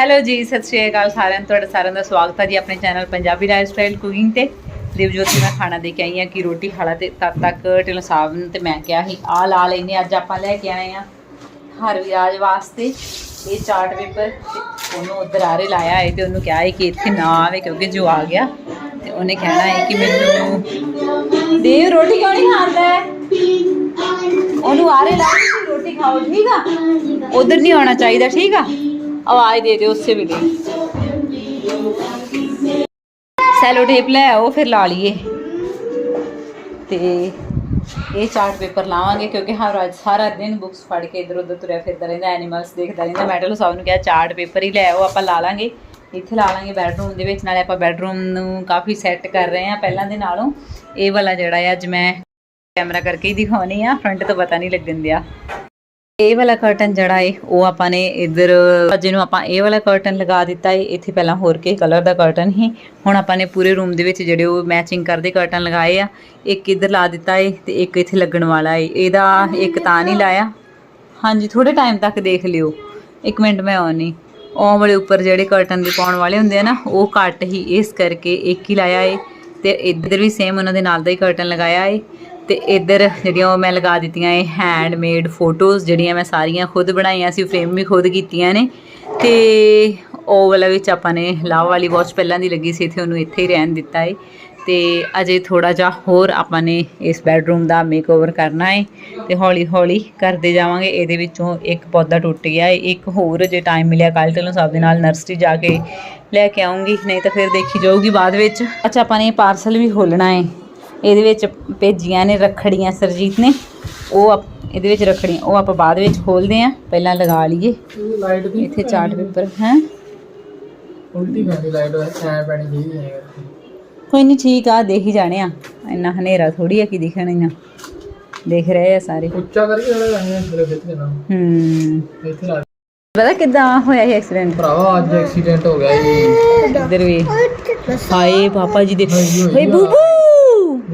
Hello ਜੀ ਸਤਿ ਸ਼੍ਰੀ ਅਕਾਲ ਸਾਰਿਆਂ ਨੂੰ। ਤੁਹਾਡਾ ਸਾਰਿਆਂ ਦਾ ਸਵਾਗਤ ਹੈ ਜੀ ਆਪਣੇ channel Punjabi life style cooking ਤੇ। ਦੇਵਜੋਤੀ ਮੈਂ ਖਾਣਾ ਦੇ ਕੇ ਆਈ ਹਾਂ ਕਿ ਰੋਟੀ ਖਾਲਾ ਤੇ ਤਦ ਤੱਕ ਢਿੱਲੋਂ ਸਾਹਿਬ ਨੂੰ ਤੇ ਮੈਂ ਕਿਹਾ ਸੀ ਆ ਲਾ ਲੈਨੇ ਅੱਜ ਆਪਾਂ ਲੈ ਕੇ ਆਏ ਆ ਹਰ ਵਿਆਜ ਵਾਸਤੇ। ਇਹ ਚਾਰਟ ਪੇਪਰ ਉਹਨੂੰ ਉਧਰ ਆਰੇ ਲਾਇਆ ਹੈ ਤੇ ਉਹਨੂੰ ਕਿਹਾ ਹੈ ਕਿ ਇੱਥੇ ਨਾ ਆਵੇ ਕਿਉਂਕਿ ਜੋ ਆ ਗਿਆ। ਤੇ ਉਹਨੇ ਕਹਿਣਾ ਹੈ ਕਿ ਮੈਨੂੰ ਦੇਵ ਰੋਟੀ ਕਿਉਂ ਨਹੀਂ ਖਾਂਦਾ ਹੈ? ਉਹਨੂੰ ਆਰੇ ਲਾ ਕੇ ਰੋਟੀ ਖਾਓ ਠੀਕ ਆ? ਉਧਰ ਨਹੀਂ ਆਉਣਾ ਚਾਹੀਦਾ ਠੀਕ ਆ? ਆਵਾਜ਼ ਦੇ ਦਿਓ ਉਸੇ ਵੇਲੇ। ਸੈਲੋ ਟੇਪ ਲੈ ਆਓ, ਫਿਰ ਲਾ ਲਈਏ। ਤੇ ਇਹ ਚਾਰਟ ਪੇਪਰ ਲਾਵਾਂਗੇ, ਕਿਉਂਕਿ ਹਰ ਅੱਜ, ਸਾਰਾ ਦਿਨ ਬੁੱਕਸ ਫੜ ਕੇ ਇਧਰ ਉਧਰ ਤੁਰਿਆ ਫਿਰਦਾ ਰਹਿੰਦਾ ਐਨੀਮਲਸ ਦੇਖਦਾ ਰਹਿੰਦਾ। ਮੈਟਲ ਸਾਹਿਬ ਨੂੰ ਕਿਹਾ ਚਾਰਟ ਪੇਪਰ ਹੀ ਲੈ ਆਓ, ਆਪਾਂ ਲਾ ਲਾਂਗੇ। ਇੱਥੇ ਲਾ ਲਾਂਗੇ ਬੈਡਰੂਮ ਦੇ ਵਿੱਚ, ਨਾਲੇ ਆਪਾਂ ਬੈਡਰੂਮ ਨੂੰ ਕਾਫੀ ਸੈੱਟ ਕਰ ਰਹੇ ਹਾਂ ਪਹਿਲਾਂ ਦੇ ਨਾਲੋਂ। ਇਹ ਵਾਲਾ ਜਿਹੜਾ ਹੈ, ਅੱਜ ਮੈਂ ਕੈਮਰਾ ਕਰਕੇ ਹੀ ਦਿਖਾਉਣੀ ਆ ਫਰੰਟ ਤੋਂ ਪਤਾ ਨਹੀਂ ਲੱਗਣ ਦਿਆ। ਇਹ ਵਾਲਾ ਕਰਟਨ ਜਿਹੜਾ ਏ ਉਹ ਆਪਾਂ ਨੇ ਇਧਰ ਜਿਹਨੂੰ ਆਪਾਂ ਇਹ ਵਾਲਾ ਕਰਟਨ ਲਗਾ ਦਿੱਤਾ ਏ ਇੱਥੇ ਪਹਿਲਾਂ ਹੋਰ ਕੇ ਕਲਰ ਦਾ ਕਰਟਨ ਹੀ ਹੁਣ ਆਪਾਂ ਨੇ ਪੂਰੇ ਰੂਮ ਦੇ ਵਿੱਚ ਜਿਹੜੇ ਉਹ ਮੈਚਿੰਗ ਕਰਦੇ ਕਰਟਨ ਲਗਾਏ ਆ ਇੱਕ ਇਧਰ ਲਾ ਦਿੱਤਾ ਏ ਤੇ ਇੱਕ ਇੱਥੇ ਲੱਗਣ ਵਾਲਾ ਏ। ਇਹਦਾ ਇੱਕ ਤਾਂ ਨਹੀਂ ਲਾਇਆ। ਹਾਂਜੀ ਥੋੜੇ ਟਾਈਮ ਤੱਕ ਦੇਖ ਲਿਓ। ਇੱਕ ਮਿੰਟ ਮੈਂ ਆਉਣੀ। ਉਹ ਵਾਲੇ ਉੱਪਰ ਜਿਹੜੇ ਕਰਟਨ ਦੇ ਪਾਉਣ ਵਾਲੇ ਹੁੰਦੇ ਆ ਨਾ ਉਹ ਘੱਟ ਹੀ ਇਸ ਕਰਕੇ ਇੱਕ ਹੀ ਲਾਇਆ ਏ ਤੇ ਇੱਧਰ ਵੀ ਸੇਮ ਉਹਨਾਂ ਦੇ ਨਾਲ ਦਾ ਹੀ ਕਰਟਨ ਲਗਾਇਆ ਏ। ਤੇ ਇੱਧਰ ਜਿਹੜੀਆਂ ਉਹ ਮੈਂ ਲਗਾ ਦਿੱਤੀਆਂ ਇਹ ਹੈਂਡਮੇਡ ਫੋਟੋਜ਼ ਜਿਹੜੀਆਂ ਮੈਂ ਸਾਰੀਆਂ ਖੁਦ ਬਣਾਈਆਂ ਸੀ ਫਰੇਮ ਵੀ ਖੁਦ ਕੀਤੀਆਂ ਨੇ। ਤੇ ਉਹ ਵਾਲਾ ਵਿੱਚ ਆਪਾਂ ਨੇ ਲਾਵ ਵਾਲੀ ਵਾਚ ਪਹਿਲਾਂ ਦੀ ਲੱਗੀ ਸੀ, ਇੱਥੇ ਉਹਨੂੰ ਇੱਥੇ ਹੀ ਰਹਿਣ ਦਿੱਤਾ ਏ। ਤੇ ਅਜੇ ਥੋੜਾ ਜਿਹਾ ਹੋਰ ਆਪਾਂ ਨੇ ਇਸ ਬੈਡਰੂਮ ਦਾ ਮੇਕਓਵਰ ਕਰਨਾ ਹੈ ਤੇ ਹੌਲੀ ਹੌਲੀ ਕਰਦੇ ਜਾਵਾਂਗੇ। ਇਹਦੇ ਵਿੱਚੋਂ ਇੱਕ ਪੌਦਾ ਟੁੱਟ ਗਿਆ ਏ, ਇੱਕ ਹੋਰ ਜੇ ਟਾਈਮ ਮਿਲਿਆ ਕੱਲ ਤੈਨੂੰ ਸਭ ਦੇ ਨਾਲ ਨਰਸਰੀ ਜਾ ਕੇ ਲੈ ਕੇ ਆਉਂਗੀ, ਨਹੀਂ ਤਾਂ ਫਿਰ ਦੇਖੀ ਜਾਊਗੀ ਬਾਅਦ ਵਿੱਚ। ਅੱਛਾ, ਆਪਾਂ ਨੇ ਪਾਰਸਲ ਵੀ ਖੋਲਣਾ ਏ। ਇਹਦੇ ਵਿੱਚ ਭੇਜੀਆਂ ਨੇ ਰੱਖੜੀਆਂ ਸਰਜੀਤ ਨੇ। ਉਹ ਇਹਦੇ ਵਿੱਚ ਰੱਖੜੀਆਂ ਉਹ ਆਪਾਂ ਬਾਅਦ ਵਿੱਚ ਖੋਲਦੇ ਆਂ ਪਹਿਲਾਂ ਲਗਾ ਲਈਏ। ਇੱਥੇ ਚਾਰਟ ਪੇਪਰ ਹੈ। ਉਲਟੀ ਪੈਂਦੀ ਲਾਈਟ ਐ ਪੈਣੀ ਚਾਹੀਦੀ ਹੈ ਕੋਈ ਨਹੀਂ ਠੀਕ ਆ ਦੇਖ ਹੀ ਜਾਣੇ ਆ। ਇੰਨਾ ਹਨੇਰਾ ਥੋੜੀ ਆ ਕੀ ਦਿਖਣਾ ਦੇਖ ਰਹੇ ਆ ਸਾਰੇ। ਉੱਚਾ ਕਰਕੇ ਥੋੜਾ ਰਹਿਣਾ ਥੋੜੇ ਵਿੱਚ ਦੇਣਾ। ਹੂੰ। ਇੱਥੇ ਲਾ ਪਤਾ ਕਿਦਾਂ ਹੋਇਆ ਇਹ ਐਕਸੀਡੈਂਟ? ਭਰਾਵਾ ਅੱਜ ਐਕਸੀਡੈਂਟ ਹੋ ਗਿਆ ਜੀ। ਇੱਧਰ ਵੀ ਹਾਏ ਪਾਪਾ ਜੀ ਦੇ। ਹਾਏ, ਬੂਬੂ!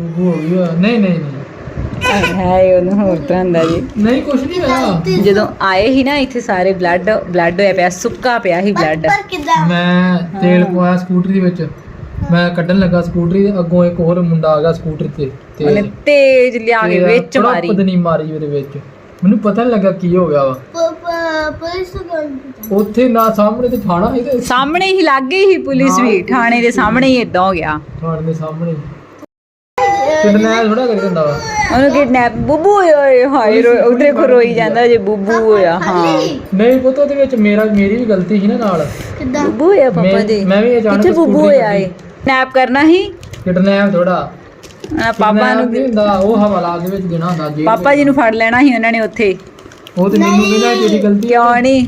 ਬੂਬੂ ਹੋ ਗਿਆ ਨਹੀਂ ਨਹੀਂ ਨਹੀਂ ਹਾਏ ਉਹਨੂੰ ਹੋਰ ਤਰ੍ਹਾਂ ਦਾ ਜੀ ਨਹੀਂ ਕੁਛ ਨਹੀਂ ਹੋਇਆ। ਜਦੋਂ ਆਏ ਹੀ ਨਾ ਇੱਥੇ ਸਾਰੇ ਬਲੱਡ ਬਲੱਡ ਹੋਇਆ ਪਿਆ ਸੁੱਕਾ ਪਿਆ ਸੀ ਬਲੱਡ ਮੈਂ ਤੇਲ ਪਵਾਇਆ ਸਕੂਟਰੀ ਦੇ ਵਿੱਚ। ਮੈਂ ਕੱਢਣ ਲੱਗਾ ਸਕੂਟਰੀ ਦੇ ਅੱਗੋਂ ਇੱਕ ਹੋਰ ਮੁੰਡਾ ਆ ਗਿਆ ਸਕੂਟਰੀ ਤੇ ਉਹਨੇ ਤੇਜ਼ ਲਿਆ ਕੇ ਤੇਰਾ ਵਿੱਚ ਬੜਾ ਮਾਰੀ। ਪਦਨੀ ਮਾਰੀ ਉਹਦੇ ਵਿੱਚ। ਮੈਨੂੰ ਪਤਾ ਨਹੀਂ ਲੱਗਾ ਕੀ ਹੋ ਗਿਆ ਵਾ। ਉੱਥੇ ਨਾ ਸਾਹਮਣੇ ਤੇ ਥਾਣਾ ਇਹਦੇ ਸਾਹਮਣੇ ਹੀ ਲੱਗ ਗਈ ਸੀ ਪੁਲਿਸ ਵੀ। ਥਾਣੇ ਦੇ ਸਾਹਮਣੇ ਹੀ ਇਦਾਂ ਹੋ ਗਿਆ। ਥਾਣੇ ਦੇ ਸਾਹਮਣੇ ਕਿਡਨੈਪ ਥੋੜਾ ਕਰੀ ਜਾਂਦਾ ਵਾ। ਉਹਨੂੰ ਕਿਡਨੈਪ ਬੁੱਬੂ ਓਏ ਹਾਏ ਉਧਰੇ ਕੋ ਰੋਈ ਜਾਂਦਾ ਜੇ ਬੁੱਬੂ ਹੋਇਆ ਹਾਂ। ਨਹੀਂ ਪੁੱਤ ਉਹਦੇ ਵਿੱਚ ਮੇਰਾ ਮੇਰੀ ਵੀ ਗਲਤੀ ਸੀ ਨਾ ਨਾਲ। ਬੁੱਬੂ ਹੋਇਆ ਪਾਪਾ ਮੈਂ- ਦੇ। ਮੈਂ ਵੀ ਅਚਾਨਕ ਕਿੱਥੇ ਬੁੱਬੂ ਸਕੂਟਰੀ ਹੋਇਆ ਏ ਸਨੈਪ ਕਰਨਾ ਸੀ? ਕਿਡਨੈਪ ਥੋੜਾ ਆ, ਪਾਪਾ ਨੂੰ ਨਹੀਂ ਹੁੰਦਾ ਉਹ ਹਵਾਲਾ ਦੇ ਵਿੱਚ ਦੇਣਾ ਹੁੰਦਾ ਜੀ ਪਾਪਾ ਜੀ ਨੂੰ ਫੜ ਲੈਣਾ ਸੀ ਉਹਨਾਂ ਨੇ ਉੱਥੇ। ਉਹ ਤੇ ਮੈਨੂੰ ਕਹਿੰਦਾ ਤੇਰੀ ਗਲਤੀ ਹੈ। ਕਿਉਂ ਨਹੀਂ?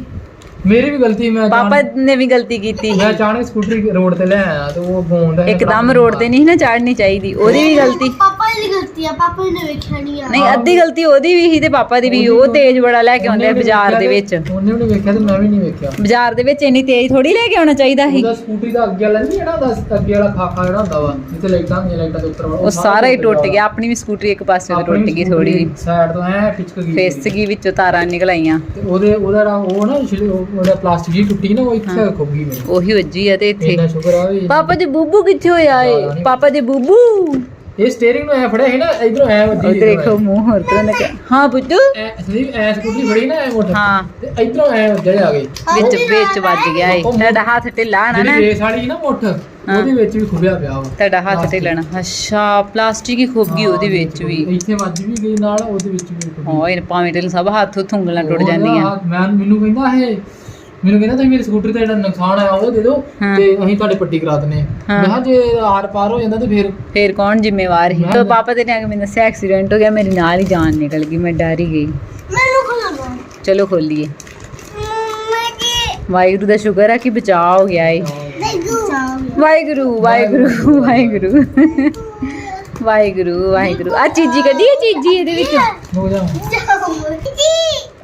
ਮੇਰੀ ਵੀ ਗਲਤੀ ਮੈਂ ਪਾਪਾ ਨੇ ਵੀ ਗਲਤੀ ਕੀਤੀ ਮੈਂ ਅਚਾਨਕ ਸਕੂਟਰੀ ਰੋਡ ਤੇ ਲੈ ਆਇਆ ਤੇ ਉਹ ਬੋਂਡ ਇੱਕਦਮ ਰੋਡ ਤੇ ਨਹੀਂ ਨਾ ਚੜਨੀ ਚਾਹੀਦੀ ਉਹਦੀ ਵੀ ਗਲਤੀ। ਪਾਪਾ ਦੀ ਗਲਤੀ ਆ ਪਾਪਾ ਨੇ ਵੇਖਿਆ ਨਹੀਂ ਆ। ਨਹੀਂ ਅੱਧੀ ਗਲਤੀ ਉਹਦੀ ਵੀ ਸੀ ਤੇ ਪਾਪਾ ਦੀ ਵੀ ਉਹ ਤੇਜ਼ ਬੜਾ ਲੈ ਕੇ ਆਉਂਦੇ ਆ ਬਾਜ਼ਾਰ ਦੇ ਵਿੱਚ। ਉਹਨੇ ਵੀ ਨਹੀਂ ਵੇਖਿਆ ਤੇ ਮੈਂ ਵੀ ਨਹੀਂ ਵੇਖਿਆ। ਬਾਜ਼ਾਰ ਦੇ ਵਿੱਚ ਇੰਨੀ ਤੇਜ਼ ਥੋੜੀ ਲੈ ਕੇ ਆਉਣਾ ਚਾਹੀਦਾ ਸੀ। ਉਹਦਾ ਸਕੂਟਰੀ ਦਾ ਅੱਗੇ ਵਾਲਾ ਨਹੀਂ ਜਿਹੜਾ ਹੁੰਦਾ ਅੱਗੇ ਵਾਲਾ ਖਾਖਾ ਜਿਹੜਾ ਹੁੰਦਾ ਵਾ ਜਿੱਥੇ ਲਾਈਟਾਂ ਹੁੰਦੀਆਂ ਲਾਈਟਾਂ ਦੇ ਉੱਪਰ ਵਾਲਾ, ਉਹ ਸਾਰਾ ਹੀ ਟੁੱਟ ਗਿਆ। ਆਪਣੀ ਵੀ ਸਕੂਟਰੀ ਇੱਕ ਪਾਸੇ ਤੋਂ ਟੁੱਟ ਗਈ ਥੋੜੀ ਸਾਈਡ ਤੋਂ ਐ ਟਿਚਕ ਗਈ ਫੇਸ ਗਈ ਵਿੱਚੋਂ ਤਾਰਾਂ ਨਿਕਲ ਆਈਆਂ। ਤੇ ਉਹਦੇ ਉਹਦਾ ਉਹ ਨਾ ਜਿਹੜੇ ਉਹ- ਉਹਦਾ ਪਲਾਸਟਿਕ ਜੀ ਟੁੱਟੀ ਨਾ ਉਹ ਇੱਥੇ ਖੁੱਭ ਗਈ ਮੇਰੀ। ਉਹੀ ਵੱਜੀ ਆ ਤੇ ਇੱਥੇ। ਇੰਨਾ ਸ਼ੁਕਰ ਆ ਵੀ ਪਾਪਾ ਜੀ ਬੂਬੂ ਕਿੱਥੇ ਹੋਇਆ ਏ? ਪਾਪਾ ਜੀ ਬੂਬੂ। ਇਹ ਸਟੀਅਰਿੰਗ ਨੂੰ ਐ ਫੜਿਆ ਸੀ ਨਾ ਇਧਰੋਂ ਐ ਵੱਜੀ ਉਹ ਦੇਖੋ ਮੂੰਹ ਹੋਰ ਤਰ੍ਹਾਂ ਦਾ ਹਾਂ ਬੁੱਧੂ ਐ ਸੰਦੀਪ ਐ ਸਕੂਟਰੀ ਫੜੀ ਨਾ ਐ ਮੋਟਰ ਹਾਂ। ਤੇ ਇਧਰੋਂ ਐ ਵੱਜੜੇ ਆ ਗਏ। ਵਿੱਚ ਵਿੱਚ ਵੱਜ ਗਿਆ ਏ। ਤੁਹਾਡਾ ਹੱਥ ਢਿੱਲਾ ਨਾ ਨਾ। ਜਿਹੜੀ ਰੇਸ ਵਾਲੀ ਸੀ ਨਾ ਮੁੱਠ ਉਹਦੇ ਵਿੱਚ ਵੀ ਖੁੱਬਿਆ ਪਿਆ ਵਾ। ਤੁਹਾਡਾ ਹੱਥ ਢਿੱਲਣਾ ਅੱਛਾ ਪਲਾਸਟਿਕ ਹੀ ਖੁੱਭ ਗਈ ਉਹਦੇ ਵਿੱਚ ਵੀ। ਇੱਥੇ ਵੱਜ ਵੀ ਗਈ ਨਾਲ ਉਹਦੇ ਵਿੱਚ ਵੀ ਖੁੱਭ ਗਈ। ਹਾਂ ਇਹ ਭਾਵੇਂ ਢਿੱਲ ਸਭ ਹੱਥ ਉੱਥੋਂ ਉਂਗਲਾਂ ਟੁੱਟ ਉਹਦਾ ਜਾਂਦੀਆਂ। ਹੱਥ- ਮੈਂ ਮੈਨੂੰ ਕਹਿੰਦਾ ਇਹ ਮੈਨੂੰ ਕਹਿੰਦਾ ਤੁਸੀਂ ਮੇਰੀ ਸਕੂਟਰੀ ਦਾ ਜਿਹੜਾ ਨੁਕਸਾਨ ਆਇਆ ਉਹ ਦੇ ਦਿਓ ਹਾਂ। ਤੇ ਅਸੀਂ ਤੁਹਾਡੇ ਪੱਟੀ ਕਰਾ ਦਿੰਨੇ ਆ ਹਾਂ। ਮੈਂ ਕਿਹਾ ਜੇ ਆਰ ਪਾਰ ਹੋ ਜਾਂਦਾ ਤੇ ਫਿਰ ਫੇਰ ਕੌਣ ਜ਼ਿੰਮੇਵਾਰ ਮੈਂ- ਤੋ ਪਾਪਾ ਦੇ ਨੇ ਆ ਕੇ ਮੈਨੂੰ ਦੱਸਿਆ ਐਕਸੀਡੈਂਟ ਹੋ ਗਿਆ ਮੇਰੇ ਨਾਲ ਹੀ ਜਾਨ ਨਿਕਲ ਗਈ ਮੈਂ ਡਰ ਹੀ ਗਈ। ਮੈਨੂੰ ਖਲਾਵਾ ਚਲੋ ਖੋਲੀਏ। ਵਾਹਿਗੁਰੂ ਦਾ ਸ਼ੁਕਰ ਹੈ ਕਿ ਬਚਾਅ ਹੋ ਗਿਆ ਏ। ਵਾਹਿਗੁਰੂ। ਵਾਹਿਗੁਰੂ ਵਾਹਿਗੁਰੂ ਵਾਹਿਗੁਰੂ। ਵਾਹਿਗੁਰੂ ਆ ਚੀਜੀ ਕੱਢੀ ਹੈ ਚੀਜੀ ਇਹਦੇ ਵਿੱਚ। ਹੋ ਜਾ।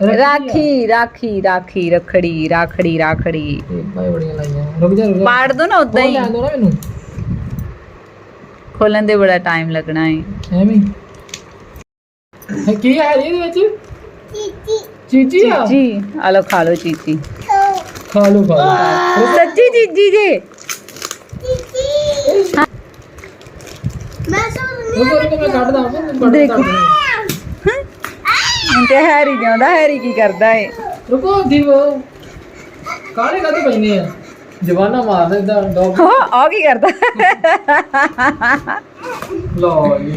ਰਾਖੀ ਰਾਖੀ ਰਾਖੀ ਰਖੜੀ ਰਾਖੜੀ ਰਾਖੜੀ। ਭਾਈ ਬੜੀਆਂ ਲਾਈਆਂ। ਰੁਕ ਜਾ ਰੁਕ ਜਾ। ਪਾੜ ਦੋ ਨਾ ਉਦਾਂ ਹੀ। ਲੈਣ ਦਿਓ ਨਾ ਮੈਨੂੰ ਖੋਲਣ ਦੇ ਬੜਾ ਟਾਈਮ ਲੱਗਣਾ ਏ। ਐਵੇਂ। ਹੀ। ਕੀ ਹੈ ਜੀ ਇਹਦੇ ਵਿੱਚ? ਚੀਚੀ। ਆ? ਚੀਚੀ। ਆ ਲੋ ਖਾ ਲੋ ਚੀਚੀ। ਖਾ ਲਓ ਖਾ ਲਓ। ਸੱਚੀ ਚੀਜੀ ਜੇ? ਮੈਂ ਸਮਝ ਰੁਕੋ ਰੁਕੋ ਮੈਂ ਕੱਢਦਾ ਹਾਂ ਮੈਂ ਦੇਖੋ। ਕੱਢਦਾ ਤੇ ਹੈਰੀ ਜਾਂਦਾ ਹੈਰੀ ਕੀ ਕਰਦਾ ਏ? ਰੁਕੋ ਦੀਵ ਕਾਲੇ ਕਾਤੇ ਪੈਂਦੇ ਆ? ਜਵਾਨਾ ਮਾਰ ਦਿੰਦਾ ਡੌਗ। ਹਾਂ ਆ ਕੀ ਕਰਦਾ? ਲਓ ਜੀ।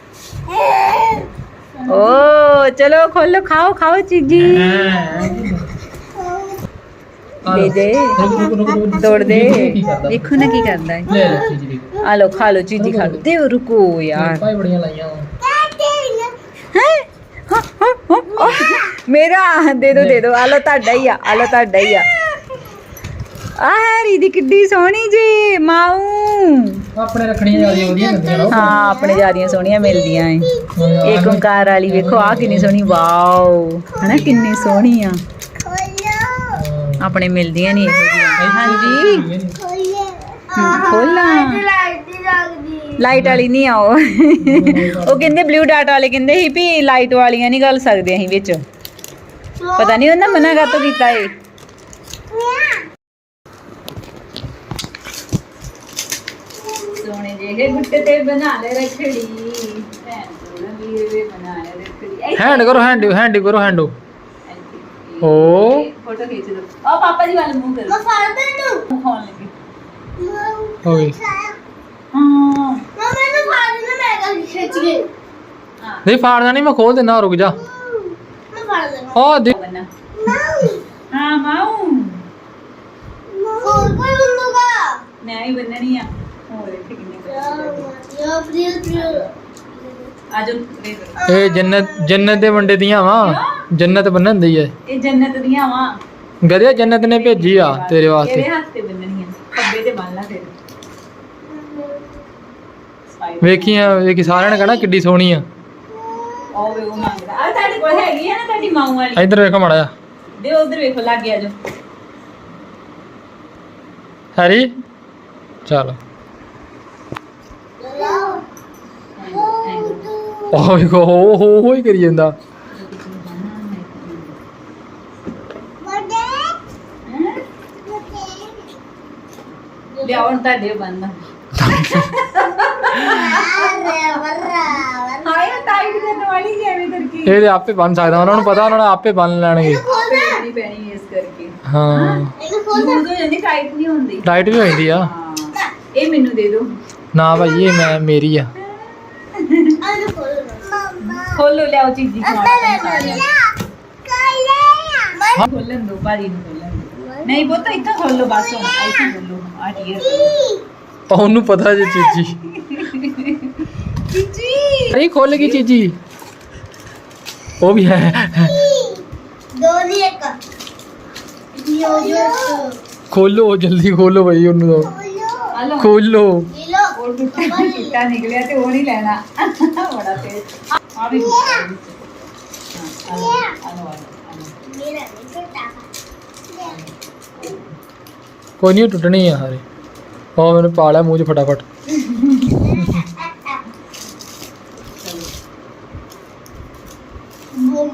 ਓ ਚਲੋ ਖੋਲੋ ਖਾਓ ਖਾਓ ਚੀਜੀ। ਦੇ ਦੇ। ਰੁਕੋ ਰੁਕੋ ਰੁਕੋ ਤੋੜ ਦੇ। ਕੀ ਕਰਦਾ? ਦੇਖੋ ਨਾ ਕੀ ਕਰਦਾ ਏ। ਲੈ ਲੈ ਚੀਜ਼। ਦੇਖੋ ਆ ਹੈਂ? ਮੇਰਾ ਦੇ ਦੋ ਦੇ ਦੋ। ਆ ਲੋ ਤੁਹਾਡਾ ਹੀ ਆ ਆ ਲੋ ਤੁਹਾਡਾ ਹੀ ਆ। ਆ ਹੈਰੀ ਦੀ ਕਿੱਡੀ ਸੋਹਣੀ ਜੀ ਮਾਊ। ਆਪਣੇ ਰੱਖਣੀਆਂ ਜ਼ਿਆਦਾ ਵਧੀਆ ਲੱਗਦੀਆਂ ਨਾ। ਹਾਂ ਆਪਣੇ ਜਿਆਦੀਆਂ ਸੋਹਣੀਆਂ ਮਿਲਦੀਆਂ ਏ ਇੱਕ ਓਂਕਾਰ ਵਾਲੀ ਵੇਖੋ ਆ ਕਿੰਨੀ ਸੋਹਣੀ ਵਾਓ। ਹਨਾ ਕਿੰਨੀ ਸੋਹਣੀ ਆ। ਆਪਣੇ ਮਿਲਦੀਆਂ ਨਹੀਂ ਇਹੋ ਜਿਹੀਆਂ। ਹਾਂਜੀ। ਖੋਲਾਂ। ਲਾਈਟ ਵਾਲੀ ਨਹੀਂ ਆਓ ਉਹ। ਕਹਿੰਦੇ ਬਲੂ ਡਾਟ ਵਾਲੇ ਕਹਿੰਦੇ ਸੀ ਵੀ ਲਾਈਟ ਵਾਲੀਆਂ ਨਹੀਂ ਗੱਲ ਸਕਦੇ ਅਸੀਂ ਵਿੱਚ। ਪਤਾ ਨਹੀਂ ਉਹਨਾਂ ਮਨਾ ਕਾਤੋਂ ਕੀਤਾ ਏ ਸੋਹਣੇ ਜਿਹੇ ਗੁੱਟੇ ਤੇ ਬਣਾ ਲੈ ਰਖੜੀ। ਭੈਣ ਤੋਂ ਵੀਰ ਵੇ ਬਣਾਇਆ ਰਖੜੀ। ਹੈਂਡ ਕਰੋ ਹੈਂਡ ਹੈਂਡ ਕਰੋ ਹੈਂਡ ਓ ਫੋਟੋ ਖਿੱਚ ਦੋ ਆ ਪਾਪਾ ਜੀ ਵੱਲ ਮੂੰਹ ਕਰੋ। ਮੈਂ ਫੜ ਦੇ ਨੂੰ ਮੂੰਹ ਖਾਣ ਲੱਗੇ ਹੋ ਗਈ ਹਾਂ ਮੈਂ ਮੈਨੂੰ ਫੜ ਦੇ ਮੈਂ ਗੱਲ ਖਿੱਚ ਕੇ ਹਾਂ ਨਹੀਂ ਫਾੜਨਾ ਨਹੀਂ ਮੈਂ ਖੋਲ ਦਿੰਦਾ ਰੁਕ ਜਾ। ਮੈਂ ਫੜ ਦੇ ਆ ਦੇ ਬੰਨਾ ਹਾਂ ਮਾਊ। ਹੋਰ ਕੋਈ ਬੰਦੂਗਾ? ਮੈਂ ਹੀ ਬੰਨਣੀ ਆ। ਹੋਰ ਇੱਥੇ ਕਿੰਨੇ ਕੁ ਯਾ ਪ੍ਰੀਲ ਪ੍ਰੀਲ ਆਜੋ ਦੇ ਦਿਓ। ਇਹ ਜੰਨਤ ਜੰਨਤ ਦੇ ਵੰਡੇ ਦੀਆਂ ਵਾ। ਜੰਨਤ ਬੰਨਣ ਦੀ ਹੈ ਇਹ ਜੰਨਤ ਦੀਆਂ ਵਾਂ। ਗਧਿਆ ਜੰਨਤ ਨੇ ਭੇਜੀ ਆ ਤੇਰੇ ਵਾਸਤੇ। ਇਹਦੇ ਹੱਥ ਤੇ ਬੰਨਣੀਆਂ ਖੱਬੇ ਤੇ ਬੰਨ ਲਾ ਫਿਰ ਸਪਾਈਡਰ ਵੇਖੀਆਂ ਵੇਖੀ ਸਾਰਿਆਂ ਨੇ ਕਹਣਾ ਕਿੱਡੀ ਸੋਹਣੀ ਆ। ਉਹ ਵੇ ਉਹ ਮੰਗਦਾ। ਆ ਤੁਹਾਡੇ ਕੋਲ ਹੈਗੀ ਆ ਨਾ ਤੁਹਾਡੀ ਮਾਊ ਵਾਲੀ। ਇੱਧਰ ਵੇਖੋ ਮਾੜਾ ਜਿਹਾ। ਦੇ ਉਧਰ ਵੇਖੋ ਲੱਗ ਗਿਆ ਜੋ ਹੈਰੀ? ਚੱਲ। ਵੇਖੋ ਹੋ ਹੋ ਹੋ ਹੀ ਕਰੀ ਜਾਂਦਾ। ਲਿਆਉਣ ਤੁਹਾਡੇ ਬੰਦ ਹਾਏ ਟਾਈਟ ਦੇ ਦਵਾਈ ਜਿਵੇਂ ਕਰਕੇ। ਇਹ ਤੇ ਆਪੇ ਬੰਨ ਸਕਦਾ ਉਹਨਾਂ ਨੂੰ ਪਤਾ ਉਹਨਾਂ ਨੇ ਆਪੇ ਬੰਨ ਲੈਣਗੇ। ਨਹੀਂ ਪੈਣੀ ਇਸ ਕਰਕੇ। ਹਾਂ। ਲੂਜ਼ ਹੋ ਜਾਂਦੀ ਟਾਈਟ ਨਹੀਂ ਹੁੰਦੀ। ਟਾਈਟ ਵੀ ਹੋ ਜਾਂਦੀ ਆ। ਹਾਂ। ਇਹ ਮੈਨੂੰ ਦੇ ਦਿਓ ਨਾ ਭਾਈ ਇਹ ਮੈਂ ਮੇਰੀ ਆ। ਖੋਲੋ ਲਿਆਓ ਚੀਜ਼ੀ ਖੋਲਣ ਦੋ ਭਾਜੀ ਨੂੰ ਖੋਲਣ ਦਿਓ। ਨਹੀਂ। ਪੁੱਤ ਇੱਥੋਂ ਖੋਲੋ ਬਸ ਹੁਣ। ਇੱਥੋਂ ਖੋਲੋ ਆ ਟੀਅਰ ਉਹਨੂੰ ਪਤਾ ਜੇ ਚੀਜੀ। ਚੀਜ਼ੀ। ਅਰੇ ਖੋਲ ਗਈ ਚੀਜੀ। ਉਹ ਵੀ ਹੈ। ਦੋ ਨਹੀਂ ਇੱਕ। ਯੋ ਯੋ ਖੋਲੋ ਜਲਦੀ ਖੋਲੋ ਭਾਈ ਉਹਨੂੰ ਹਲੋ। ਖੋਲੋ। ਟੁੱਟਾ ਟੁੱਟਾ ਨਿਕਲਿਆ ਤੇ ਉਹ ਨਹੀਂ ਲੈਣਾ। ਬੜਾ ਤੇਜ਼। ਆ ਵੀ ਟੁੱਟਾ ਵਿੱਚ। ਹਾਂ, ਆ ਲਓ, ਆ ਲਓ, ਆ ਲਓ, ਆ ਲਓ। ਮੇਰਾ ਨਹੀਂ ਟੁੱਟਾ ਕੋਈ ਨਹੀਂ ਟੁੱਟਣੀ ਆ ਹਾਰੇ। ਉਹ ਮੈਨੂੰ ਪਾ ਲਿਆ ਮੂੰਹ 'ਚ ਫਟਾਫਟ।